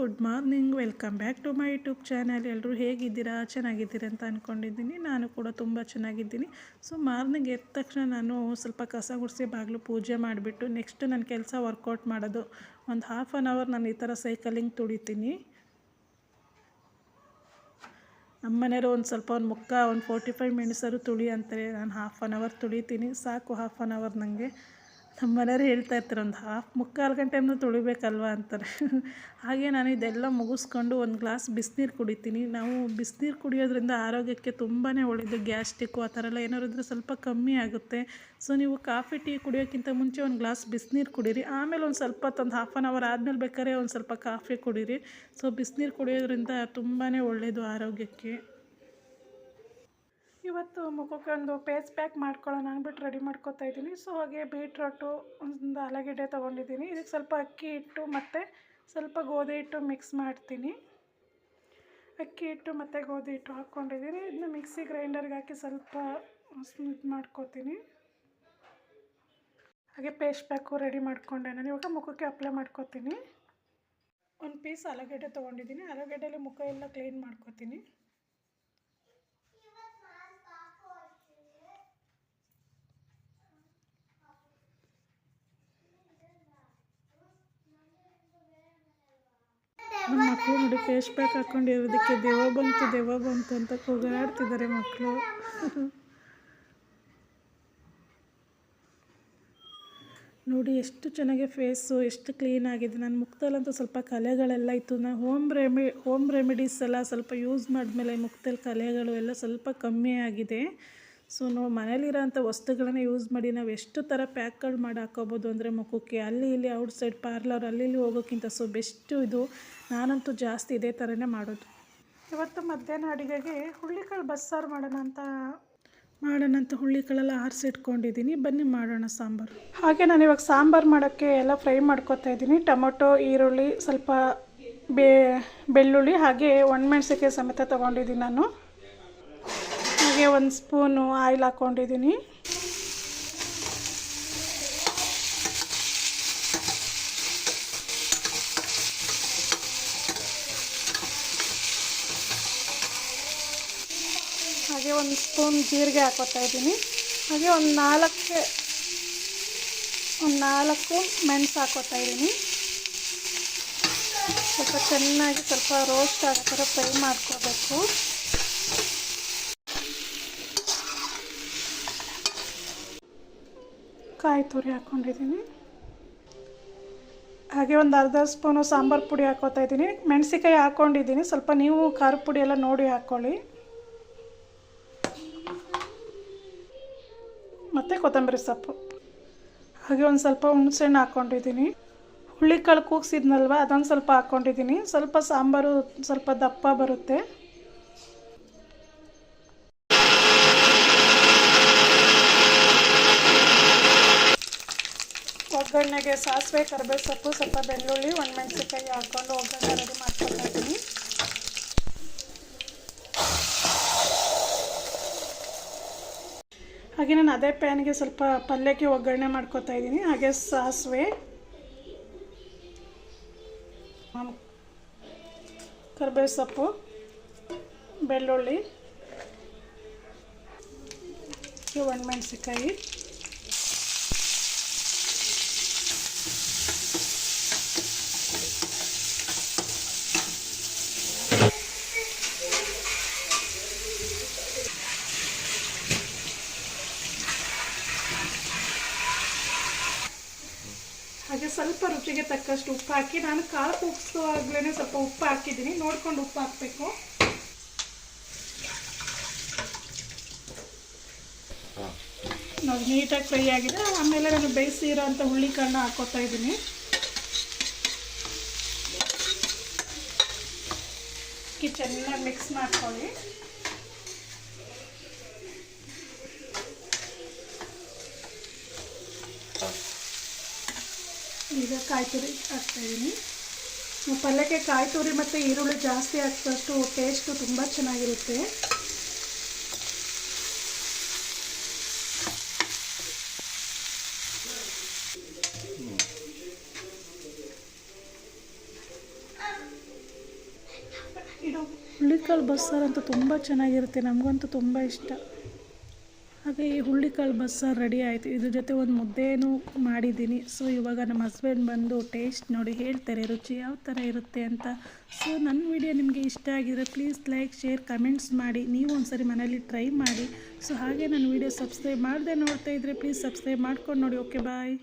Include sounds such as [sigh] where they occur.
Good morning, welcome back to my YouTube channel. ಎಲ್ಲರೂ ಹೇಗಿದ್ದೀರಾ? ಚೆನ್ನಾಗಿದ್ದೀರಾ ಅಂತ ಅಂದ್ಕೊಂಡಿದ್ದೀನಿ ನಾನು ಕೂಡ ತುಂಬ ಚೆನ್ನಾಗಿದ್ದೀನಿ. ಸೊ, ಮಾರ್ನಿಂಗ್ ಎದ್ದ ತಕ್ಷಣ ನಾನು ಸ್ವಲ್ಪ ಕಸ ಗುಡಿಸಿ ಬಾಗಿಲು ಪೂಜೆ ಮಾಡಿಬಿಟ್ಟು ನೆಕ್ಸ್ಟ್ ನನ್ನ ಕೆಲಸ ವರ್ಕೌಟ್ ಮಾಡೋದು. ಒಂದು ಹಾಫ್ ಆನ್ ಅವರ್ ನಾನು ಈ ಥರ ಸೈಕಲಿಂಗ್ ತುಳಿತೀನಿ ನಮ್ಮ ಮನೆಯವರು ಒಂದು ಸ್ವಲ್ಪ ಒಂದು ಮುಕ್ಕ ಒಂದು ಫೋರ್ಟಿ ಫೈವ್ ಮಿನಿಟ್ಸಾದ್ರು ತುಳಿ ಅಂತಾರೆ. ನಾನು ಹಾಫ್ ಆನ್ ಅವರ್ ತುಳಿತೀನಿ. ಸಾಕು ಹಾಫ್ ಆನ್ ಅವರ್ ನನಗೆ ನಮ್ಮ ಮನೆಯವ್ರು ಹೇಳ್ತಾ ಇರ್ತಾರೆ, ಒಂದು ಹಾಫ್ ಮುಕ್ಕಾಲು ಗಂಟೆನೂ ತುಳಿಬೇಕಲ್ವ? ಅಂತಾರೆ. [laughs] ಹಾಗೆ ನಾನು ಇದೆಲ್ಲ ಮುಗಿಸ್ಕೊಂಡು ಒಂದು ಗ್ಲಾಸ್ ಬಿಸಿನೀರು ಕುಡಿತೀನಿ. ನಾವು ಬಿಸಿನೀರು ಕುಡಿಯೋದ್ರಿಂದ ಆರೋಗ್ಯಕ್ಕೆ ತುಂಬಾ ಒಳ್ಳೆಯದು ಗ್ಯಾಸ್ಟಿಕ್ಕು ಆ ಥರ ಎಲ್ಲ ಏನಾದ್ರು ಇದ್ದರೆ ಸ್ವಲ್ಪ ಕಮ್ಮಿ ಆಗುತ್ತೆ. ಸೊ, ನೀವು ಕಾಫಿ, ಟೀ ಕುಡಿಯೋಕ್ಕಿಂತ ಮುಂಚೆ ಒಂದು ಗ್ಲಾಸ್ ಬಿಸಿನೀರು ಕುಡೀರಿ. ಆಮೇಲೆ ಒಂದು ಸ್ವಲ್ಪ ಒಂದು ಹಾಫ್ ಆನ್ ಅವರ್ ಆದಮೇಲೆ ಬೇಕಾದ್ರೆ ಒಂದು ಸ್ವಲ್ಪ ಕಾಫಿ ಕುಡೀರಿ. ಸೊ, ಬಿಸಿನೀರು ಕುಡಿಯೋದ್ರಿಂದ ತುಂಬಾ ಒಳ್ಳೆಯದು ಆರೋಗ್ಯಕ್ಕೆ. ಇವತ್ತು ಮುಖಕ್ಕೆ ಒಂದು ಫೇಸ್ ಪ್ಯಾಕ್ ಮಾಡ್ಕೊಳ್ಳೋಣ ಅಂದ್ಬಿಟ್ಟು ರೆಡಿ ಮಾಡ್ಕೊತಾ ಇದ್ದೀನಿ. ಸೊ ಹಾಗೆ ಬೀಟ್ರೋಟು ಒಂದು ಆಲೂಗೆಡ್ಡೆ ತೊಗೊಂಡಿದ್ದೀನಿ. ಇದಕ್ಕೆ ಸ್ವಲ್ಪ ಅಕ್ಕಿ ಹಿಟ್ಟು ಮತ್ತು ಸ್ವಲ್ಪ ಗೋಧಿ ಹಿಟ್ಟು ಮಿಕ್ಸ್ ಮಾಡ್ತೀನಿ. ಅಕ್ಕಿ ಹಿಟ್ಟು ಮತ್ತು ಗೋಧಿ ಹಿಟ್ಟು ಹಾಕ್ಕೊಂಡಿದ್ದೀನಿ. ಇದನ್ನ ಮಿಕ್ಸಿ ಗ್ರೈಂಡರ್ಗೆ ಹಾಕಿ ಸ್ವಲ್ಪ ಸ್ಮೂತ್ ಮಾಡ್ಕೊತೀನಿ. ಹಾಗೆ ಪೇಸ್ಟ್ ಪ್ಯಾಕು ರೆಡಿ ಮಾಡ್ಕೊಂಡೆ ನಾನು. ಇವಾಗ ಮುಖಕ್ಕೆ ಅಪ್ಲೈ ಮಾಡ್ಕೊತೀನಿ. ಒಂದು ಪೀಸ್ ಆಲೂಗೆಡ್ಡೆ ತೊಗೊಂಡಿದ್ದೀನಿ. ಆಲೂಗಡ್ಡೆಲಿ ಮುಖ ಎಲ್ಲ ಕ್ಲೀನ್ ಮಾಡ್ಕೊತೀನಿ. ನಮ್ಮ ಮಕ್ಕಳು ನೋಡಿ ಫೇಸ್ ಪ್ಯಾಕ್ ಹಾಕೊಂಡಿರೋದಕ್ಕೆ ದೆವ್ವ ಬಂತು ದೆವ್ವ ಬಂತು ಅಂತ ಕೂಗಾಡ್ತಿದ್ದಾರೆ ಮಕ್ಕಳು ನೋಡಿ ಎಷ್ಟು ಚೆನ್ನಾಗಿ ಫೇಸು ಎಷ್ಟು ಕ್ಲೀನ್ ಆಗಿದೆ. ನನ್ನ ಮುಖದಲ್ಲಂತೂ ಸ್ವಲ್ಪ ಕಲೆಗಳೆಲ್ಲ ಇತ್ತು. ನಾನು ಹೋಮ್ ರೆಮಿ ಹೋಮ್ ರೆಮಿಡೀಸ್ ಎಲ್ಲ ಸ್ವಲ್ಪ ಯೂಸ್ ಮಾಡಿದ್ಮೇಲೆ ಮುಖದಲ್ಲಿ ಕಲೆಗಳು ಎಲ್ಲ ಸ್ವಲ್ಪ ಕಮ್ಮಿ ಆಗಿದೆ. ಸೊ ನಾವು ಮನೇಲಿರೋಂಥ ವಸ್ತುಗಳನ್ನ ಯೂಸ್ ಮಾಡಿ ನಾವು ಎಷ್ಟು ಥರ ಪ್ಯಾಕ್ಗಳು ಮಾಡಿ ಹಾಕೋಬೋದು ಅಂದರೆ ಮುಖಕ್ಕೆ, ಅಲ್ಲಿ ಇಲ್ಲಿ ಔಟ್ ಸೈಡ್ ಪಾರ್ಲರ್ ಅಲ್ಲಿ ಇಲ್ಲಿ ಹೋಗೋಕ್ಕಿಂತ ಸೊ ಬೆಸ್ಟು ಇದು. ನಾನಂತೂ ಜಾಸ್ತಿ ಇದೇ ಥರನೇ ಮಾಡೋದು. ಇವತ್ತು ಮಧ್ಯಾಹ್ನ ಅಡುಗೆಗೆ ಹುಳ್ಳಿಕಾಳು ಬಸ್ಸಾರು ಮಾಡೋಣ ಅಂತ ಮಾಡೋಣ ಅಂತ ಹುಳ್ಳಿಕಾಳೆಲ್ಲ ಆರಿಸಿಟ್ಕೊಂಡಿದ್ದೀನಿ ಬನ್ನಿ ಮಾಡೋಣ ಸಾಂಬಾರು. ಹಾಗೆ ನಾನು ಇವಾಗ ಸಾಂಬಾರು ಮಾಡೋಕ್ಕೆ ಎಲ್ಲ ಫ್ರೈ ಮಾಡ್ಕೊತಾ ಇದ್ದೀನಿ. ಟೊಮೊಟೊ, ಈರುಳ್ಳಿ, ಸ್ವಲ್ಪ ಬೆಳ್ಳುಳ್ಳಿ ಹಾಗೆ ಒಣಮೆಣ್ಸಿಕಾಯಿ ಸಮೇತ ತೊಗೊಂಡಿದ್ದೀನಿ ನಾನು. ಹಾಗೆ ಒಂದು ಸ್ಪೂನು ಆಯಿಲ್ ಹಾಕ್ಕೊಂಡಿದ್ದೀನಿ ಹಾಗೆ ಒಂದು ಸ್ಪೂನ್ ಜೀರಿಗೆ ಹಾಕೋತಾ ಇದ್ದೀನಿ ಹಾಗೆ ಒಂದು ನಾಲ್ಕು ಒಂದು ನಾಲ್ಕು ಮೆಣಸು ಹಾಕೋತಾ ಇದ್ದೀನಿ ಸ್ವಲ್ಪ ಚೆನ್ನಾಗಿ ಸ್ವಲ್ಪ ರೋಸ್ಟ್ ಆಗೋ ಥರ ಫ್ರೈ ಮಾಡ್ಕೋಬೇಕು. ಕಾಯಿ ತುರಿ ಹಾಕ್ಕೊಂಡಿದ್ದೀನಿ ಹಾಗೆ ಒಂದು ಅರ್ಧ ಸ್ಪೂನು ಸಾಂಬಾರು ಪುಡಿ ಹಾಕೋತಾ ಇದ್ದೀನಿ. ಮೆಣಸಿಕಾಯಿ ಹಾಕ್ಕೊಂಡಿದ್ದೀನಿ ಸ್ವಲ್ಪ ನೀವು ಖಾರ ಪುಡಿ ಎಲ್ಲ ನೋಡಿ ಹಾಕ್ಕೊಳ್ಳಿ ಮತ್ತು ಕೊತ್ತಂಬರಿ ಸೊಪ್ಪು. ಹಾಗೆ ಒಂದು ಸ್ವಲ್ಪ ಹುಣಸೆಹಣ್ಣು ಹಾಕ್ಕೊಂಡಿದ್ದೀನಿ ಹುಳ್ಳಿಕಾಳು ಕೂಗಿಸಿದ್ನಲ್ವ, ಅದೊಂದು ಸ್ವಲ್ಪ ಹಾಕ್ಕೊಂಡಿದ್ದೀನಿ ಸ್ವಲ್ಪ ಸಾಂಬಾರು, ಸ್ವಲ್ಪ ದಪ್ಪ ಬರುತ್ತೆ. ಒಗ್ಗರಣೆಗೆ ಸಾಸಿವೆ ಕರಿಬೇವು ಸೊಪ್ಪು, ಸ್ವಲ್ಪ ಬೆಳ್ಳುಳ್ಳಿ ಒಣಮೆಣ್ಸಿಕಾಯಿ ಹಾಕೊಂಡು ಒಗ್ಗರಣೆ ರೆಡಿ ಮಾಡ್ಕೊಳ್ತಾ ಇದ್ದೀನಿ. ಹಾಗೆ ನಾನು ಅದೇ ಪ್ಯಾನ್ಗೆ ಸ್ವಲ್ಪ ಪಲ್ಯಕ್ಕೆ ಒಗ್ಗರಣೆ ಮಾಡ್ಕೊತಾ ಇದ್ದೀನಿ. ಹಾಗೆ ಸಾಸಿವೆ ಕರಿಬೇವು ಸೊಪ್ಪು, ಬೆಳ್ಳುಳ್ಳಿ ಒಣಮೆಣ್ಸಿಕಾಯಿ ಹಾಗೆ ಸ್ವಲ್ಪ ರುಚಿಗೆ ತಕ್ಕಷ್ಟು ಉಪ್ಪು ಹಾಕಿ ನಾನು ಕಾಳು ಕೂಗಿಸುವಾಗಲೇ ಸ್ವಲ್ಪ ಉಪ್ಪು ಹಾಕಿದ್ದೀನಿ ನೋಡ್ಕೊಂಡು ಉಪ್ಪು ಹಾಕಬೇಕು ನೋಡಿ ನೀಟಾಗಿ ಫ್ರೈ ಆಗಿದೆ. ಆಮೇಲೆ ನಾನು ಬೇಯಿಸಿರೋ ಹುಳಿ ಹುಳ್ಳಿಕಾಳನ್ನ ಹಾಕೋತಾ ಇದ್ದೀನಿ. ಚೆನ್ನಾಗಿ ಮಿಕ್ಸ್ ಮಾಡ್ಕೊಳ್ಳಿ. ಈಗ ಕಾಯಿ ತುರಿ ಹಾಕ್ತಾಯಿದ್ದೀನಿ ಪಲ್ಯಕ್ಕೆ ಕಾಯಿ ತುರಿ ಮತ್ತು ಈರುಳ್ಳಿ ಜಾಸ್ತಿ ಹಾಕಿದಷ್ಟು ಟೇಸ್ಟು ತುಂಬ ಚೆನ್ನಾಗಿರುತ್ತೆ. ಹುಳಿಕಾಳು ಬಸ್ಸಾರಂತೂ ತುಂಬ ಚೆನ್ನಾಗಿರುತ್ತೆ. ನಮಗಂತೂ ತುಂಬ ಇಷ್ಟ. ಹಾಗೆ ಈ ಹುಳ್ಳಿಕಾಳು ಬಸ್ಸಾರು ರೆಡಿ ಆಯಿತು. ಇದ್ರ ಜೊತೆ ಒಂದು ಮುದ್ದೆನೂ ಮಾಡಿದ್ದೀನಿ. ಸೊ ಇವಾಗ ನಮ್ಮ ಹಸ್ಬೆಂಡ್ ಬಂದು ಟೇಸ್ಟ್ ನೋಡಿ ಹೇಳ್ತಾರೆ, ರುಚಿ ಯಾವ ಥರ ಇರುತ್ತೆ ಅಂತ. ಸೊ ನನ್ನ ವಿಡಿಯೋ ನಿಮಗೆ ಇಷ್ಟ ಆಗಿದ್ರೆ ಪ್ಲೀಸ್ ಲೈಕ್ ಶೇರ್ ಕಮೆಂಟ್ಸ್ ಮಾಡಿ. ನೀವು ಒಂದ್ಸರಿ ಮನೇಲಿ ಟ್ರೈ ಮಾಡಿ. ಸೊ ಹಾಗೆ ನನ್ನ ವಿಡಿಯೋ ಸಬ್ಸ್ಕ್ರೈಬ್ ಮಾಡದೆ ನೋಡ್ತಾ ಇದ್ದರೆ ಪ್ಲೀಸ್ ಸಬ್ಸ್ಕ್ರೈಬ್ ಮಾಡ್ಕೊಂಡು ನೋಡಿ. Okay bye